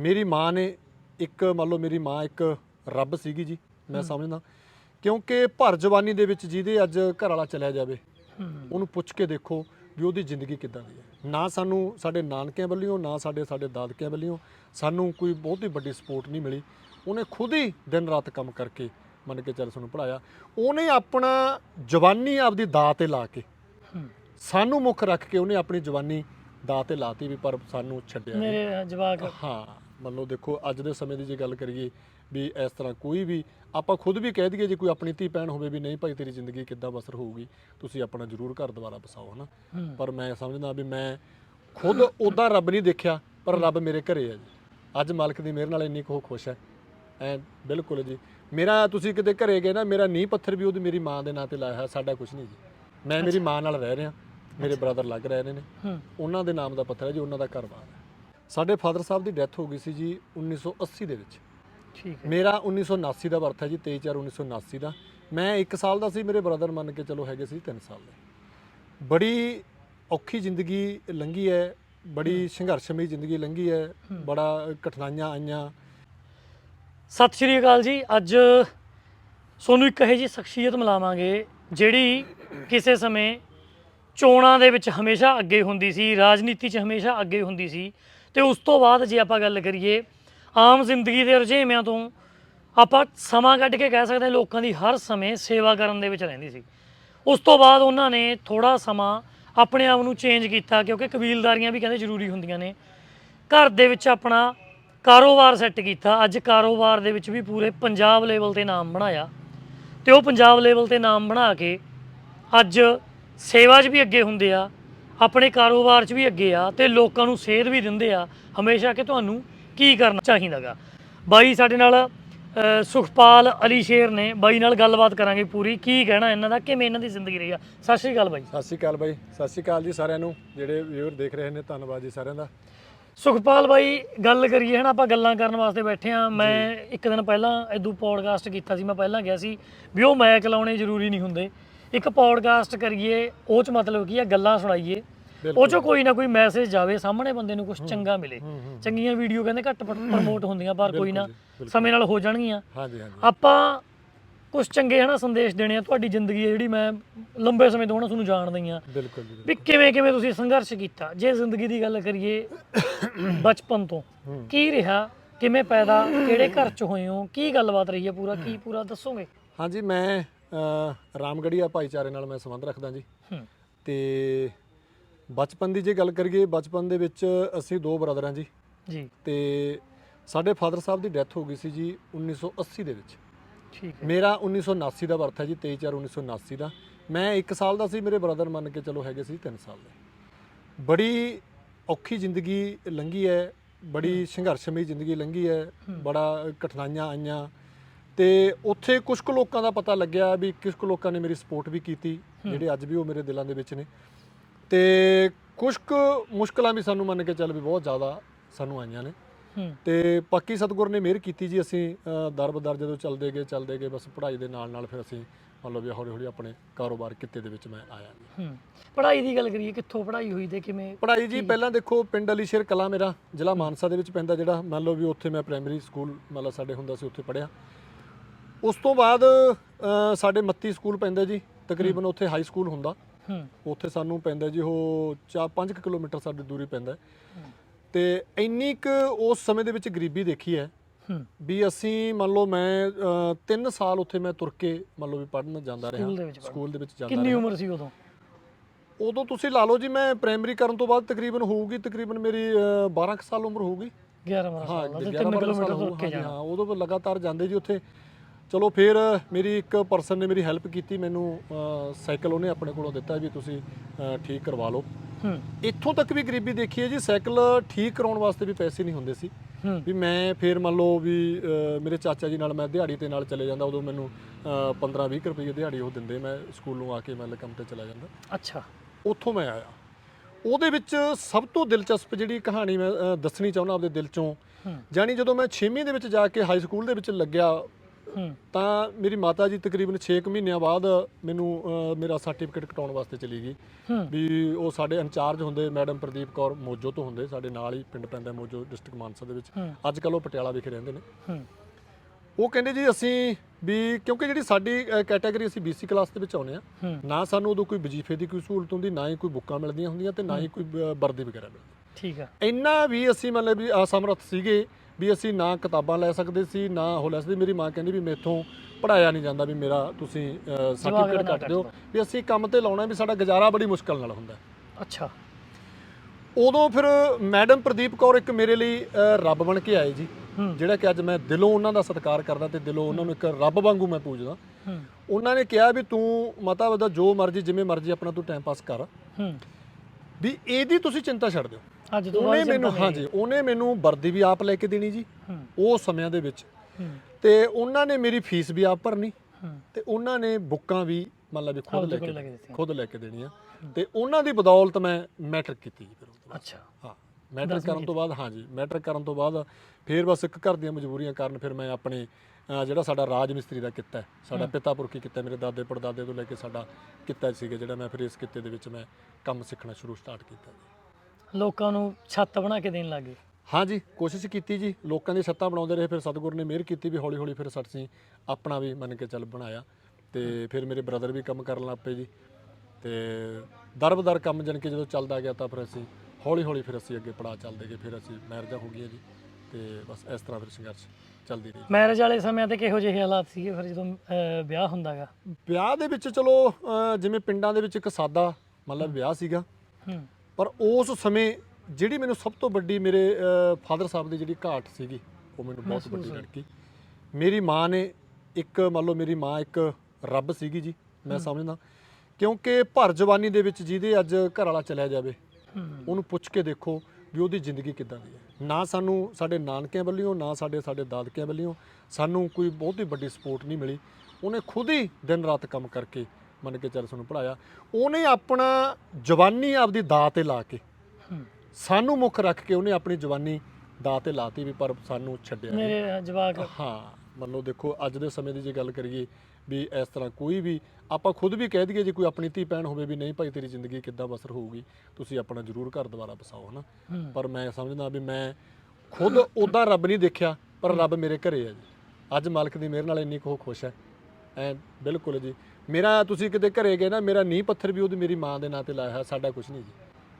ਮੇਰੀ ਮਾਂ ਨੇ ਇੱਕ ਮੰਨ ਲਓ ਮੇਰੀ ਮਾਂ ਇੱਕ ਰੱਬ ਸੀਗੀ ਜੀ ਮੈਂ ਸਮਝਦਾ। ਕਿਉਂਕਿ ਭਰ ਜਵਾਨੀ ਦੇ ਵਿੱਚ ਜਿਹਦੇ ਅੱਜ ਘਰ ਵਾਲਾ ਚਲਿਆ ਜਾਵੇ ਹੂੰ। ਉਹਨੂੰ ਪੁੱਛ ਕੇ ਦੇਖੋ ਵੀ ਉਹਦੀ ਜ਼ਿੰਦਗੀ ਕਿੱਦਾਂ ਦੀ ਹੈ। ਨਾ ਸਾਨੂੰ ਸਾਡੇ ਨਾਨਕਿਆਂ ਵੱਲੋਂ ਨਾ ਸਾਡੇ ਸਾਡੇ ਦਾਦਕਿਆਂ ਵੱਲੋਂ ਸਾਨੂੰ ਕੋਈ ਬਹੁਤੀ ਵੱਡੀ ਸਪੋਰਟ ਨਹੀਂ ਮਿਲੀ। ਉਹਨੇ ਖੁਦ ਹੀ ਦਿਨ ਰਾਤ ਕੰਮ ਕਰਕੇ ਮੰਨ ਕੇ ਚੱਲ ਸਾਨੂੰ ਪੜਾਇਆ ਉਹਨੇ ਆਪਣਾ ਜਵਾਨੀ ਆਪਦੀ ਦਾਅ ਤੇ ਲਾ ਕੇ ਹੂੰ। ਸਾਨੂੰ ਮੁੱਖ ਰੱਖ ਕੇ ਉਹਨੇ ਆਪਣੀ ਜਵਾਨੀ ਦਾਅ ਤੇ ਲਾਤੀ ਵੀ ਪਰ ਸਾਨੂੰ ਛੱਡਿਆ। ਮੇਰੇ ਜਵਾਕ। ਹਾਂ। ਮੰਨ ਲਓ ਦੇਖੋ ਅੱਜ ਦੇ ਸਮੇਂ ਦੀ ਜੇ ਗੱਲ ਕਰੀਏ ਵੀ ਇਸ ਤਰ੍ਹਾਂ ਕੋਈ ਵੀ ਆਪਾਂ ਖੁਦ ਵੀ ਕਹਿ ਦਈਏ ਜੇ ਕੋਈ ਆਪਣੀ ਧੀ ਭੈਣ ਹੋਵੇ ਵੀ ਨਹੀਂ ਭਾਈ ਤੇਰੀ ਜ਼ਿੰਦਗੀ ਕਿੱਦਾਂ ਬਸਰ ਹੋਊਗੀ ਤੁਸੀਂ ਆਪਣਾ ਜ਼ਰੂਰ ਘਰ ਦੁਬਾਰਾ ਬਸਾਓ ਹਨਾ। ਪਰ ਮੈਂ ਸਮਝਦਾ ਵੀ ਮੈਂ ਖੁਦ ਉਦਾਂ ਰੱਬ ਨਹੀਂ ਦੇਖਿਆ ਪਰ ਰੱਬ ਮੇਰੇ ਘਰੇ ਹੈ ਜੀ। ਅੱਜ ਮਾਲਕ ਦੀ ਮਿਹਰ ਨਾਲ ਇੰਨੀ ਕੁ ਉਹ ਖੁਸ਼ ਹੈ। ਐ ਬਿਲਕੁਲ ਜੀ। ਮੇਰਾ ਤੁਸੀਂ ਕਿਤੇ ਘਰੇ ਗਏ ਨਾ ਮੇਰਾ ਨੀਂਹ ਪੱਥਰ ਵੀ ਉਹਦੀ ਮੇਰੀ ਮਾਂ ਦੇ ਨਾਂ ਤੇ ਲਾਇਆ ਸਾਡਾ ਕੁਝ ਨਹੀਂ ਜੀ। ਮੈਂ ਮੇਰੀ ਮਾਂ ਨਾਲ ਰਹਿ ਰਿਹਾ ਮੇਰੇ ਬ੍ਰਦਰ ਲੱਗ ਰਹੇ ਨੇ। ਉਹਨਾਂ ਦੇ ਨਾਮ ਦਾ ਪੱਥਰ ਹੈ ਜੀ ਉਹਨਾਂ ਦਾ ਘਰ-ਬਾਰ ਹੈ। ਸਾਡੇ ਫਾਦਰ ਸਾਹਿਬ ਦੀ ਡੈਥ ਹੋ ਗਈ ਸੀ ਜੀ 1980 ਦੇ ਵਿੱਚ। ਠੀਕ ਹੈ। ਮੇਰਾ 1979 ਦਾ ਬਰਥ ਹੈ ਜੀ 23/4/1979 ਦਾ। ਮੈਂ 1 ਸਾਲ ਦਾ ਸੀ ਮੇਰੇ ਬ੍ਰਦਰ ਮੰਨ ਕੇ ਚਲੋ ਹੈਗੇ ਸੀ 3 ਸਾਲ ਦੇ। ਬੜੀ ਔਖੀ ਜ਼ਿੰਦਗੀ ਲੰਘੀ ਹੈ ਬੜੀ ਸੰਘਰਸ਼ਮਈ ਜ਼ਿੰਦਗੀ ਲੰਘੀ ਹੈ ਬੜਾ ਕਠਿਨਾਈਆਂ ਆਈਆਂ। ਸਤਿ ਸ਼੍ਰੀ ਅਕਾਲ ਜੀ ਅੱਜ ਸੋਨੂੰ ਇੱਕ ਇਹੋ ਜਿਹੀ ਸ਼ਖਸੀਅਤ ਮਿਲਾਵਾਂਗੇ ਜਿਹੜੀ ਕਿਸੇ ਸਮੇਂ ਚੋਣਾਂ ਦੇ ਵਿੱਚ ਹਮੇਸ਼ਾ ਅੱਗੇ ਹੁੰਦੀ ਸੀ ਰਾਜਨੀਤੀ 'ਚ ਹਮੇਸ਼ਾ ਅੱਗੇ ਹੁੰਦੀ ਸੀ। ਤੇ ਉਸ ਤੋਂ ਬਾਅਦ ਜੇ ਆਪਾਂ ਗੱਲ ਕਰੀਏ ਆਮ ਜ਼ਿੰਦਗੀ ਦੇ ਰੁਝੇਵਿਆਂ ਤੋਂ, ਆਪਾਂ ਸਮਾਂ ਕੱਢ ਕੇ ਕਹਿ ਸਕਦੇ ਹਾਂ ਲੋਕਾਂ ਦੀ ਹਰ ਸਮੇਂ ਸੇਵਾ ਕਰਨ ਦੇ ਵਿੱਚ ਰਹਿੰਦੀ ਸੀ। ਉਸ ਤੋਂ ਬਾਅਦ ਉਹਨਾਂ ਨੇ ਥੋੜਾ ਸਮਾਂ ਆਪਣੇ ਆਪ ਨੂੰ ਚੇਂਜ ਕੀਤਾ ਕਿਉਂਕਿ ਕਬੀਲਦਾਰੀਆਂ ਵੀ ਕਹਿੰਦੇ ਜ਼ਰੂਰੀ ਹੁੰਦੀਆਂ ਨੇ। ਘਰ ਦੇ ਵਿੱਚ ਆਪਣਾ ਕਾਰੋਬਾਰ ਸੈੱਟ ਕੀਤਾ। ਅੱਜ ਕਾਰੋਬਾਰ ਦੇ ਵਿੱਚ ਵੀ ਪੂਰੇ ਪੰਜਾਬ ਲੈਵਲ ਤੇ ਨਾਮ ਬਣਾਇਆ। ਤੇ ਉਹ ਪੰਜਾਬ ਲੈਵਲ ਤੇ ਨਾਮ ਬਣਾ ਕੇ ਅੱਜ ਸੇਵਾ 'ਚ ਵੀ ਅੱਗੇ ਹੁੰਦੇ ਆ। ਆਪਣੇ ਕਾਰੋਬਾਰ 'ਚ ਵੀ ਅੱਗੇ ਆ ਤੇ ਲੋਕਾਂ ਨੂੰ ਸੇਧ ਵੀ ਦਿੰਦੇ ਆ ਹਮੇਸ਼ਾ ਕਿ ਤੁਹਾਨੂੰ ਕੀ ਕਰਨਾ ਚਾਹੀਦਾਗਾ। ਬਾਈ ਸਾਡੇ ਨਾਲ ਸੁਖਪਾਲ ਅਲੀ ਸ਼ੇਰ ਨੇ ਬਾਈ ਨਾਲ ਗੱਲਬਾਤ ਕਰਾਂਗੇ ਪੂਰੀ। ਕੀ ਕਹਿਣਾ ਇਹਨਾਂ ਦਾ ਕਿਵੇਂ ਇਹਨਾਂ ਦੀ ਜ਼ਿੰਦਗੀ ਰਹੀ ਆ? ਸਤਿ ਸ਼੍ਰੀ ਅਕਾਲ ਬਾਈ। ਸਤਿ ਸ਼੍ਰੀ ਅਕਾਲ ਬਾਈ। ਸਤਿ ਸ਼੍ਰੀ ਅਕਾਲ ਜੀ ਸਾਰਿਆਂ ਨੂੰ ਜਿਹੜੇ ਵਿਊਅਰ ਦੇਖ ਰਹੇ ਨੇ ਧੰਨਵਾਦ ਜੀ ਸਾਰਿਆਂ ਦਾ। ਸੁਖਪਾਲ ਬਾਈ ਗੱਲ ਕਰੀਏ ਹਨਾ ਆਪਾਂ ਗੱਲਾਂ ਕਰਨ ਵਾਸਤੇ ਬੈਠੇ ਆ ਮੈਂ ਇੱਕ ਦਿਨ ਪਹਿਲਾਂ ਇਦੂ ਪੌਡਕਾਸਟ ਕੀਤਾ ਸੀ ਮੈਂ ਪਹਿਲਾਂ ਗਿਆ ਸੀ ਵੀ ਉਹ ਮੈਕ ਲਾਉਣੇ ਜ਼ਰੂਰੀ ਨਹੀਂ ਹੁੰਦੇ। ਇੱਕ ਪੌਡਕਾਸਟ ਕਰੀਏ ਉਹ ਚ ਮਤਲਬ ਕੀ ਆ ਗੱਲਾਂ ਸੁਣਾਈਏ। ਉਹ ਚ ਕੋਈ ਨਾ ਕੋਈ ਮੈਸੇਜ ਜਾਵੇ ਸਾਹਮਣੇ ਬੰਦੇ ਨੂੰ ਕੁਝ ਚੰਗਾ ਮਿਲੇ। ਚੰਗੀਆਂ ਵੀਡੀਓ ਕਹਿੰਦੇ ਘੱਟ ਪ੍ਰਮੋਟ ਹੁੰਦੀਆਂ ਪਰ ਕੋਈ ਨਾ ਸਮੇਂ ਨਾਲ ਹੋ ਜਾਣਗੀਆਂ। ਹਾਂਜੀ ਹਾਂਜੀ। ਆਪਾਂ ਕੁਝ ਚੰਗੇ ਹਨਾ ਸੰਦੇਸ਼ ਦੇਣੇ ਆ ਤੁਹਾਡੀ ਜ਼ਿੰਦਗੀ ਹੈ ਜਿਹੜੀ ਮੈਂ ਲੰਬੇ ਸਮੇਂ ਤੋਂ ਹਨਾ ਤੁਹਾਨੂੰ ਜਾਣਦਾ ਆ। ਬਿਲਕੁਲ ਵੀ ਕਿਵੇਂ ਕਿਵੇਂ ਤੁਸੀਂ ਸੰਘਰਸ਼ ਕੀਤਾ? ਜੇ ਜ਼ਿੰਦਗੀ ਦੀ ਗੱਲ ਕਰੀਏ ਬਚਪਨ ਤੋਂ। ਕੀ ਰਿਹਾ? ਕਿਵੇਂ ਪੈਦਾ? ਕਿਹੜੇ ਘਰ ਚ ਹੋਏ ਹੋ? ਕੀ ਗੱਲਬਾਤ ਰਹੀ ਹੈ ਪੂਰਾ? ਕੀ ਪੂਰਾ? ਦੱਸੋਗੇ? ਹਾਂਜੀ ਮੈਂ ਰਾਮਗੜੀਆ ਭਾਈਚਾਰੇ ਨਾਲ ਮੈਂ ਸੰਬੰਧ ਰੱਖਦਾ ਜੀ। ਤੇ ਬਚਪਨ ਦੀ ਜੇ ਗੱਲ ਕਰੀਏ ਬਚਪਨ ਦੇ ਵਿੱਚ ਅਸੀਂ ਦੋ ਬ੍ਰਦਰ ਹਾਂ ਜੀ। ਜੀ। ਤੇ ਸਾਡੇ ਫਾਦਰ ਸਾਹਿਬ ਦੀ ਡੈਥ ਹੋ ਗਈ ਸੀ ਜੀ 1980 ਦੇ ਵਿੱਚ। ਠੀਕ ਹੈ। ਮੇਰਾ 1979 ਦਾ ਬਰਥ ਹੈ ਜੀ 23/4/1979 ਦਾ। ਮੈਂ 1 ਸਾਲ ਦਾ ਸੀ ਮੇਰੇ ਬ੍ਰਦਰ ਮੰਨ ਕੇ ਚਲੋ ਹੈਗੇ ਸੀ 3 ਸਾਲ ਦੇ। ਬੜੀ ਔਖੀ ਜ਼ਿੰਦਗੀ ਲੰਘੀ ਹੈ ਬੜੀ ਸੰਘਰਸ਼ਮਈ ਜ਼ਿੰਦਗੀ ਲੰਘੀ ਹੈ ਬੜਾ ਕਠਿਨਾਈਆਂ ਆਈਆਂ। ਤੇ ਉੱਥੇ ਕੁਝ ਕੁ ਲੋਕਾਂ ਦਾ ਪਤਾ ਲੱਗਿਆ ਵੀ ਕੁਝ ਕੁ ਲੋਕਾਂ ਨੇ ਮੇਰੀ ਸਪੋਰਟ ਵੀ ਕੀਤੀ ਜਿਹੜੇ ਅੱਜ ਵੀ ਉਹ ਮੇਰੇ ਦਿਲਾਂ ਦੇ ਵਿੱਚ ਨੇ। ਤੇ ਕੁਝ ਕੁ ਮੁਸ਼ਕਲਾਂ ਵੀ ਸਾਨੂੰ ਮੰਨ ਕੇ ਚੱਲ ਵੀ ਬਹੁਤ ਜ਼ਿਆਦਾ ਸਾਨੂੰ ਆਈਆਂ ਨੇ। ਹੂੰ। ਤੇ ਪੱਕੀ ਸਤਿਗੁਰ ਨੇ ਮਿਹਰ ਕੀਤੀ ਜੀ ਅਸੀਂ ਅ, ਦਰ ਬਦਰ ਜਦੋਂ ਚੱਲਦੇ ਗਏ ਚੱਲਦੇ ਗਏ ਬਸ ਪੜ੍ਹਾਈ ਦੇ ਨਾਲ ਨਾਲ ਫਿਰ ਅਸੀਂ ਮੰਨ ਲਓ ਵੀ ਹੌਲੀ ਹੌਲੀ ਆਪਣੇ ਕਾਰੋਬਾਰ ਕਿੱਤੇ ਦੇ ਵਿੱਚ ਮੈਂ ਆਇਆ। ਜੀ ਹੂੰ। ਪੜ੍ਹਾਈ ਦੀ ਗੱਲ ਕਰੀਏ ਕਿੱਥੋਂ ਪੜ੍ਹਾਈ ਹੋਈ ਤੇ ਕਿਵੇਂ? ਪੜ੍ਹਾਈ ਜੀ ਪਹਿਲਾਂ ਦੇਖੋ ਪਿੰਡ ਅਲੀਸ਼ੇਰ ਕਲਾ ਮੇਰਾ ਜ਼ਿਲ੍ਹਾ ਮਾਨਸਾ ਦੇ ਵਿੱਚ ਪੈਂਦਾ ਜਿਹੜਾ ਮੰਨ ਲਓ ਵੀ ਉੱਥੇ ਮੈਂ ਪ੍ਰਾਇਮਰੀ ਸਕੂਲ ਮੰਨ ਲਓ ਸਾਡੇ ਹੁੰਦਾ ਸੀ ਉੱਥੇ ਪੜ੍ਹਿਆ। ਉਸ ਤੋਂ ਬਾਅਦ ਅ, ਸਾਡੇ ਮੱਤੀ ਸਕੂਲ ਪੈਂਦਾ ਜੀ ਤਕਰੀਬਨ ਉੱਥੇ ਹਾਈ ਸਕੂਲ ਹੁੰਦਾ। ਉੱਥੇ ਸਾਨੂੰ ਪੈਂਦਾ ਜੀ ਉਹ 4-5 ਕਿਲੋਮੀਟਰ ਸਾਡੀ ਦੂਰੀ ਪੈਂਦਾ ਹੈ। ਤੇ ਇੰਨੀ ਕੁ ਉਸ ਸਮੇਂ ਦੇ ਵਿੱਚ ਗਰੀਬੀ ਦੇਖੀ ਹੈ ਹੂੰ। ਵੀ ਅਸੀਂ ਮੰਨ ਲਓ ਮੈਂ 3 ਸਾਲ ਉੱਥੇ ਮੈਂ ਤੁਰ ਕੇ ਮੰਨ ਲਓ ਵੀ ਪੜਨ ਜਾਂਦਾ ਸਕੂਲ ਦੇ ਰਿਹਾ ਵਿੱਚ ਪੜ੍ਹਨ। ਸਕੂਲ ਦੇ ਵਿੱਚ ਜਾਂਦਾ ਕਿੰਨੀ ਰਿਹਾ। ਉਮਰ ਸੀ ਉਦੋਂ? ਉਦੋਂ ਤੁਸੀਂ ਲਾ ਲਓ ਜੀ ਮੈਂ ਪ੍ਰਾਇਮਰੀ ਕਰਨ ਤੋਂ ਬਾਅਦ ਤਕਰੀਬਨ ਹੋਊਗੀ ਤਕਰੀਬਨ ਮੇਰੀ ਅ, 12 ਕੁ ਸਾਲ ਉਮਰ ਹੋਊਗੀ। 11 12 ਹਾਂ ਸਾਲ ਦਾ ਤੇ 11 3 12 ਕਿਲੋਮੀਟਰ ਸਾਲ ਤੁਰ ਹੋਊ, ਕੇ ਹਾਂਜੀ, ਜਾਣਾ। ਹਾਂ ਉਦੋਂ ਫਿਰ ਲਗਾਤਾਰ ਜਾਂਦੇ ਜੀ ਉੱਥੇ। ਚਲੋ ਫਿਰ ਮੇਰੀ ਇੱਕ ਪਰਸਨ ਨੇ ਮੇਰੀ ਹੈਲਪ ਕੀਤੀ ਮੈਨੂੰ ਸਾਈਕਲ ਉਹਨੇ ਆਪਣੇ ਕੋਲੋਂ ਦਿੱਤਾ ਵੀ ਤੁਸੀਂ ਠੀਕ ਕਰਵਾ ਲਓ। ਹੂੰ। ਇੱਥੋਂ ਤੱਕ ਵੀ ਗਰੀਬੀ ਦੇਖੀ ਹੈ ਜੀ ਸਾਈਕਲ ਠੀਕ ਕਰਾਉਣ ਵਾਸਤੇ ਵੀ ਪੈਸੇ ਨਹੀਂ ਹੁੰਦੇ ਸੀ। ਵੀ ਮੈਂ ਫਿਰ ਮੰਨ ਲਓ ਵੀ ਮੇਰੇ ਚਾਚਾ ਜੀ ਨਾਲ ਮੈਂ ਦਿਹਾੜੀ ਤੇ ਨਾਲ ਚਲੇ ਜਾਂਦਾ ਉਦੋਂ ਮੈਨੂੰ 15-20 ਰੁਪਏ ਦਿਹਾੜੀ ਉਹ ਦਿੰਦੇ ਮੈਂ ਸਕੂਲੋਂ ਆ ਕੇ ਮੈਂ ਕੰਮ ਤੇ ਚਲਾ ਜਾਂਦਾ। ਅੱਛਾ। ਉੱਥੋਂ ਮੈਂ ਆਇਆ। ਉਹਦੇ ਵਿੱਚ ਸਭ ਤੋਂ ਦਿਲਚਸਪ ਜਿਹੜੀ ਕਹਾਣੀ ਮੈਂ ਦੱਸਣੀ ਚਾਹੁੰਦਾ ਆਪਦੇ ਦਿਲ ਚੋਂ ਜਾਣੀ ਜਦੋਂ ਮੈਂ 6ਵੀਂ ਦੇ ਵਿੱਚ ਜਾ ਕੇ ਹਾਈ ਸਕੂਲ ਦੇ ਵਿੱਚ ਲੱਗਿਆ ਤਾਂ ਮੇਰੀ ਮਾਤਾ ਜੀ ਤਕਰੀਬਨ 6 ਮਹੀਨਿਆਂ ਬਾਅਦ ਮੈਨੂੰ ਅਹ, ਮੇਰਾ ਸਰਟੀਫਿਕੇਟ ਕਟਾਉਣ ਵਾਸਤੇ ਚਲੀ ਗਈ। ਵੀ ਉਹ ਸਾਡੇ ਇੰਚਾਰਜ ਹੁੰਦੇ ਮੈਡਮ ਪ੍ਰਦੀਪ ਕੌਰ ਮੋਜੋ ਤੋਂ ਹੁੰਦੇ ਸਾਡੇ ਨਾਲ ਹੀ ਪਿੰਡ ਪੈਂਦਾ ਮੋਜੋ ਡਿਸਟ੍ਰਿਕਟ ਮਾਨਸਾ ਦੇ ਵਿੱਚ। ਅੱਜ ਕੱਲ ਉਹ ਪਟਿਆਲਾ ਵਿਖੇ ਰਹਿੰਦੇ ਨੇ। ਹੂੰ। ਉਹ ਕਹਿੰਦੇ ਜੀ ਅਸੀਂ ਵੀ ਕਿਉਂਕਿ ਜਿਹੜੀ ਸਾਡੀ ਕੈਟਾਗਰੀ ਅਸੀਂ BC ਕਲਾਸ ਦੇ ਵਿੱਚ ਆਉਂਦੇ ਆ ਹੂੰ। ਨਾ ਸਾਨੂੰ ਉਦੋਂ ਕੋਈ ਵਜ਼ੀਫੇ ਦੀ ਕੋਈ ਸਹੂਲਤ ਹੁੰਦੀ ਨਾ ਹੀ ਕੋਈ ਬੁੱਕਾਂ ਮਿਲਦੀਆਂ ਹੁੰਦੀਆਂ ਤੇ ਨਾ ਹੀ ਕੋਈ ਵਰਦੀ ਵਗੈਰਾ ਮਿਲਦੀ। ਠੀਕ ਆ। ਇੰਨਾ ਵੀ ਅਸੀਂ ਮਤਲਬ ਵੀ ਅਸਮਰੱਥ ਸੀਗੇ ਵੀ ਅਸੀਂ ਨਾ ਕਿਤਾਬਾਂ ਲੈ ਸਕਦੇ ਸੀ ਨਾ ਉਹ ਲੈ ਸਕਦੇ। ਮੇਰੀ ਮਾਂ ਕਹਿੰਦੀ ਵੀ ਮੇਥੋਂ ਪੜਾਇਆ ਨਹੀਂ ਜਾਂਦਾ ਵੀ ਮੇਰਾ ਤੁਸੀਂ ਸਰਟੀਫਿਕੇਟ ਕੱਟ ਦਿਓ। ਵੀ ਅਸੀਂ ਕੰਮ ਤੇ ਲਾਉਣਾ ਵੀ ਸਾਡਾ ਗੁਜ਼ਾਰਾ ਬੜੀ ਮੁਸ਼ਕਲ ਨਾਲ ਹੁੰਦਾ। ਅੱਛਾ। ਉਦੋਂ ਫਿਰ ਮੈਡਮ ਪ੍ਰਦੀਪ ਕੌਰ ਇੱਕ ਮੇਰੇ ਲਈ ਰੱਬ ਬਣ ਕੇ ਆਏ ਜੀ। ਜਿਹੜਾ ਕਿ ਅੱਜ ਮੈਂ ਦਿਲੋਂ ਉਹਨਾਂ ਦਾ ਸਤਿਕਾਰ ਕਰਦਾ ਤੇ ਦਿਲੋਂ ਉਹਨਾਂ ਨੂੰ ਇੱਕ ਰੱਬ ਵਾਂਗੂ ਮੈਂ ਪੂਜਦਾ। ਉਹਨਾਂ ਨੇ ਕਿਹਾ ਵੀ ਤੂੰ ਮਤਾ ਵਦਾ ਜੋ ਮਰਜ਼ੀ ਜਿਵੇਂ ਮਰਜ਼ੀ ਆਪਣਾ ਤੂੰ ਟਾਈਮ ਪਾਸ ਕਰ। ਵੀ ਇਹਦੀ ਤੁਸੀਂ ਚਿੰਤਾ ਛੱਡ ਦਿਓ। ਅੱਜ ਤੋਂ ਉਹਨੇ ਮੈਨੂੰ ਹਾਂਜੀ ਉਹਨੇ ਮੈਨੂੰ ਵਰਦੀ ਵੀ ਆਪ ਲੈ ਕੇ ਦੇਣੀ ਜੀ ਉਹ ਸਮਿਆਂ ਦੇ ਵਿੱਚ। ਤੇ ਉਹਨਾਂ ਨੇ ਮੇਰੀ ਫੀਸ ਵੀ ਆਪ ਭਰਨੀ। ਤੇ ਉਹਨਾਂ ਨੇ ਬੁੱਕਾਂ ਵੀ ਮਤਲਬ ਵੀ ਖੁਦ ਲੈ ਕੇ। ਖੁਦ ਲੈ ਕੇ ਦੇਣੀਆਂ। ਤੇ ਉਹਨਾਂ ਦੀ ਬਦੌਲਤ ਮੈਂ ਮੈਟ੍ਰਿਕ ਕੀਤੀ ਜੀ ਫਿਰ ਅੱਛਾ। ਹਾਂ ਮੈਟ੍ਰਿਕ ਕਰਨ ਤੋਂ ਬਾਅਦ ਹਾਂਜੀ ਮੈਟ੍ਰਿਕ ਕਰਨ ਤੋਂ ਬਾਅਦ ਫਿਰ ਬਸ ਇੱਕ ਘਰ ਦੀਆਂ ਮਜਬੂਰੀਆਂ ਕਾਰਨ ਫਿਰ ਮੈਂ ਆਪਣੇ ਜਿਹੜਾ ਸਾਡਾ ਰਾਜ ਮਿਸਤਰੀ ਦਾ ਕਿੱਤਾ ਸਾਡਾ ਪਿਤਾ ਪੁਰਖੀ ਕਿੱਤਾ ਮੇਰੇ ਦਾਦੇ ਪੜਦਾਦੇ ਤੋਂ ਲੈ ਕੇ ਸਾਡਾ ਕਿੱਤਾ ਸੀਗਾ ਜਿਹੜਾ ਮੈਂ ਫਿਰ ਇਸ ਕਿੱਤੇ ਦੇ ਵਿੱਚ ਮੈਂ ਕੰਮ ਸਿੱਖਣਾ ਸ਼ੁਰੂ ਸਟਾਰਟ ਕੀਤਾ ਜੀ। ਲੋਕਾਂ ਨੂੰ ਛੱਤ ਬਣਾ ਕੇ ਦੇਣ ਲੱਗੇ ਹਾਂਜੀ ਕੋਸ਼ਿਸ਼ ਕੀਤੀ ਜੀ। ਲੋਕਾਂ ਦੀ ਛੱਤਾਂ ਬਣਾਉਂਦੇ ਰਹੇ ਫਿਰ ਸਤਿਗੁਰ ਨੇ ਮਿਹਰ ਕੀਤੀ ਵੀ ਹੌਲੀ ਹੌਲੀ ਫਿਰ ਅਸੀਂ ਆਪਣਾ ਵੀ ਮੰਨ ਕੇ ਚੱਲ ਬਣਾਇਆ। ਤੇ ਫਿਰ ਮੇਰੇ ਬ੍ਰਦਰ ਵੀ ਕੰਮ ਕਰਨ ਲੱਗ ਪਏ ਜੀ। ਤੇ ਦਰਬਦਰ ਕੰਮ ਜਨ ਕੇ ਜਦੋਂ ਚੱਲਦਾ ਗਿਆ ਤਾਂ ਫਿਰ ਅਸੀਂ ਹੌਲੀ ਹੌਲੀ ਫਿਰ ਅਸੀਂ ਅੱਗੇ ਪੜਾ ਚੱਲਦੇ ਗਏ ਫਿਰ ਅਸੀਂ ਮੈਰਿਜਾਂ ਹੋ ਗਈਆਂ ਜੀ। ਤੇ ਬਸ ਇਸ ਤਰ੍ਹਾਂ ਫਿਰ ਸੰਘਰਸ਼ ਚੱਲਦੀ ਰਹੀ। ਮੈਰਿਜ ਵਾਲੇ ਸਮਿਆਂ ਤੇ ਕਿਹੋ ਜਿਹੇ ਹਾਲਾਤ ਸੀਗੇ ਫਿਰ ਜਦੋਂ ਅਹ, ਵਿਆਹ ਹੁੰਦਾਗਾ ਵਿਆਹ ਦੇ ਵਿੱਚ ਚਲੋ ਅਹ, ਜਿਵੇਂ ਪਿੰਡਾਂ ਦੇ ਵਿੱਚ ਇੱਕ ਸਾਦਾ ਮਤਲਬ ਵਿਆਹ ਸੀਗਾ। ਹੂੰ। ਪਰ ਉਸ ਸਮੇਂ ਜਿਹੜੀ ਮੈਨੂੰ ਸਭ ਤੋਂ ਵੱਡੀ ਮੇਰੇ ਫਾਦਰ ਸਾਹਿਬ ਦੀ ਜਿਹੜੀ ਘਾਟ ਸੀਗੀ ਉਹ ਮੈਨੂੰ ਬਹੁਤ ਵੱਡੀ ਲੜਕੀ। ਮੇਰੀ ਮਾਂ ਨੇ ਇੱਕ ਮੰਨ ਲਓ ਮੇਰੀ ਮਾਂ ਇੱਕ ਰੱਬ ਸੀਗੀ ਜੀ ਮੈਂ ਸਮਝਦਾ। ਕਿਉਂਕਿ ਭਰ ਜਵਾਨੀ ਦੇ ਵਿੱਚ ਜਿਹਦੇ ਅੱਜ ਘਰ ਵਾਲਾ ਚਲਿਆ ਜਾਵੇ ਉਹਨੂੰ ਪੁੱਛ ਕੇ ਦੇਖੋ ਵੀ ਉਹਦੀ ਜ਼ਿੰਦਗੀ ਕਿੱਦਾਂ ਦੀ ਹੈ। ਨਾ ਸਾਨੂੰ ਸਾਡੇ ਨਾਨਕਿਆਂ ਵੱਲੋਂ ਨਾ ਸਾਡੇ ਸਾਡੇ ਦਾਦਕਿਆਂ ਵੱਲੋਂ ਸਾਨੂੰ ਕੋਈ ਬਹੁਤੀ ਵੱਡੀ ਸਪੋਰਟ ਨਹੀਂ ਮਿਲੀ। ਉਹਨੇ ਖੁਦ ਹੀ ਦਿਨ ਰਾਤ ਕੰਮ ਕਰਕੇ ਮੰਨ ਕੇ ਚੱਲ ਸਾਨੂੰ ਪੜਾਇਆ ਉਹਨੇ ਆਪਣਾ ਜਵਾਨੀ ਆਪਦੀ ਦਾਅ ਤੇ ਲਾ ਕੇ ਸਾਨੂੰ ਮੁੱਖ ਰੱਖ ਕੇ ਉਹਨੇ ਆਪਣੀ ਜਵਾਨੀ ਦਾਅ ਤੇ ਲਾਤੀ ਵੀ ਪਰ ਸਾਨੂੰ ਛੱਡਿਆ ਨਹੀਂ। ਮੇਰੇ ਜਵਾਕ। ਹਾਂ ਮੰਨ ਲਓ ਦੇਖੋ ਅੱਜ ਦੇ ਸਮੇਂ ਦੀ ਜੇ ਗੱਲ ਕਰੀਏ ਵੀ ਇਸ ਤਰ੍ਹਾਂ ਕੋਈ ਵੀ ਆਪਾਂ ਖੁਦ ਵੀ ਕਹਿ ਦਈਏ ਜੇ ਕੋਈ ਆਪਣੀ ਧੀ ਭੈਣ ਹੋਵੇ ਵੀ ਨਹੀਂ ਭਾਈ ਤੇਰੀ ਜ਼ਿੰਦਗੀ ਕਿੱਦਾਂ ਬਸਰ ਹੋਊਗੀ ਤੁਸੀਂ ਆਪਣਾ ਜ਼ਰੂਰ ਘਰ ਦੁਬਾਰਾ ਬਸਾਓ ਹਨਾ? ਹੂੰ। ਪਰ ਮੈਂ ਸਮਝਦਾ ਵੀ ਮੈਂ ਖੁਦ ਉਦਾਂ ਰੱਬ ਨਹੀਂ ਦੇਖਿਆ ਪਰ ਰੱਬ ਮੇਰੇ ਘਰੇ ਹੈ ਜੀ। ਅੱਜ ਮਾਲਕ ਦੀ ਮਿਹਰ ਨਾਲ ਇੰਨੀ ਕੁ ਉਹ ਖੁਸ਼ ਹੈ। ਐ ਬਿਲਕੁਲ ਜੀ ਮੇਰਾ ਤੁਸੀਂ ਕਿਤੇ ਘਰੇ ਗਏ ਨਾ ਮੇਰਾ ਨੀਂਹ ਪੱਥਰ ਵੀ ਉਹਦੀ ਮੇਰੀ ਮਾਂ ਦੇ ਨਾਂ ਤੇ ਲਾਇਆ ਹੈ ਸਾਡਾ ਕੁਝ ਨਹੀਂ ਜੀ।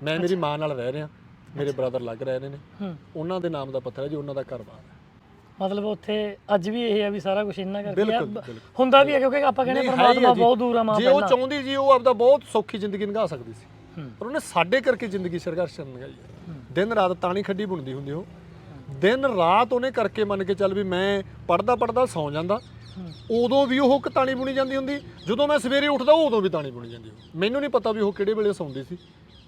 ਮੈਂ ਮੇਰੀ ਮਾਂ ਨਾਲ ਰਹਿ ਰਿਹਾ ਮੇਰੇ ਬ੍ਰਦਰ ਲੱਗ ਰਹੇ ਨੇ। ਹੂੰ। ਉਹਨਾਂ ਦੇ ਨਾਮ ਦਾ ਪੱਥਰ ਹੈ ਜੀ ਉਹਨਾਂ ਦਾ ਘਰ ਹੈ। ਮਤਲਬ ਉੱਥੇ ਅੱਜ ਵੀ ਇਹ ਆ ਵੀ ਸਾਰਾ ਕੁਝ ਇੰਨਾ ਕਰਕੇ ਆ। ਬਿਲਕੁਲ, ਬਿਲਕੁਲ। ਹੁੰਦਾ ਵੀ ਹੈ ਕਿਉਂਕਿ ਆਪਾਂ ਕਹਿੰਦੇ ਨਹੀਂ, ਹੈ ਹੀ ਪਰਮਾਤਮਾ ਹੈ ਜੀ। ਬਹੁਤ ਦੂਰ ਆ ਮਾਂ ਜੇ ਉਹ ਪਹਿਲਾਂ। ਚਾਹੁੰਦੀ ਜੀ ਉਹ ਆਪਦਾ ਬਹੁਤ ਸੌਖੀ ਜ਼ਿੰਦਗੀ ਨਿਭਾ ਸਕਦੀ ਸੀ। ਹੂੰ। ਪਰ ਉਹਨੇ ਸਾਡੇ ਕਰਕੇ ਜ਼ਿੰਦਗੀ ਸੰਘਰਸ਼ ਲਗਾਈ ਹੈ। ਦਿਨ ਰਾਤ ਤਾਣੀ ਖੱਡੀ ਬੁਣਦੀ ਹੁੰਦੀ ਉਹ। ਦਿਨ ਰਾਤ ਉਹਨੇ ਕਰਕੇ ਮੰਨ ਕੇ ਚੱਲ ਵੀ ਮੈਂ ਪੜਦਾ ਪੜਦਾ ਸੌ ਜਾਂਦਾ। ਹੂੰ। ਉਦੋਂ ਵੀ ਉਹ ਤਾਣੀ ਬੁਣੀ ਜਾਂਦੀ ਹੁੰਦੀ ਜਦੋਂ ਮੈਂ ਸਵੇਰੇ ਉੱਠਦਾ ਉਦੋਂ ਵੀ ਤਾਣੀ ਬੁਣੀ ਜਾਂਦੀ ਉਹ। ਮੈਨੂੰ ਨਹੀਂ ਪਤਾ ਵੀ ਉਹ ਕਿਹੜੇ ਵੇਲੇ ਸੌਂਦੀ ਸੀ।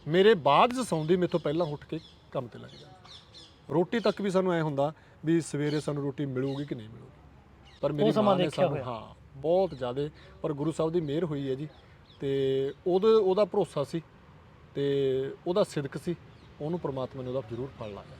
ਮੇਰੇ ਬਾਅਦ 'ਚ ਸੌਂਦੀ ਮੇਥੋਂ ਪਹਿਲਾਂ ਉੱਠ ਕੇ ਕੰਮ ਤੇ ਲੱਗ ਜਾਂਦੀ। ਰੋਟੀ ਤੱਕ ਵੀ ਸਾਨੂੰ ਐ ਹੁੰਦਾ ਵੀ ਸਵੇਰੇ ਸਾਨੂੰ ਰੋਟੀ ਮਿਲੂਗੀ ਕਿ ਨਹੀਂ ਮਿਲੂਗੀ। ਪਰ ਮੇਰੀ ਸਮਾਂ ਮਾਂ ਨੇ ਦੇਖਿਆ ਸਾਨੂੰ ਹੋਇਆ। ਹਾਂ ਬਹੁਤ ਜ਼ਿਆਦਾ ਪਰ ਗੁਰੂ ਸਾਹਿਬ ਦੀ ਮਿਹਰ ਹੋਈ ਹੈ ਜੀ। ਤੇ ਉਹਦੇ ਉਹਦਾ ਭਰੋਸਾ ਸੀ ਤੇ ਉਹਦਾ ਸਿਦਕ ਸੀ ਉਹਨੂੰ ਪ੍ਰਮਾਤਮਾ ਨੇ ਉਹਦਾ ਜ਼ਰੂਰ ਫਲ ਲਾਇਆ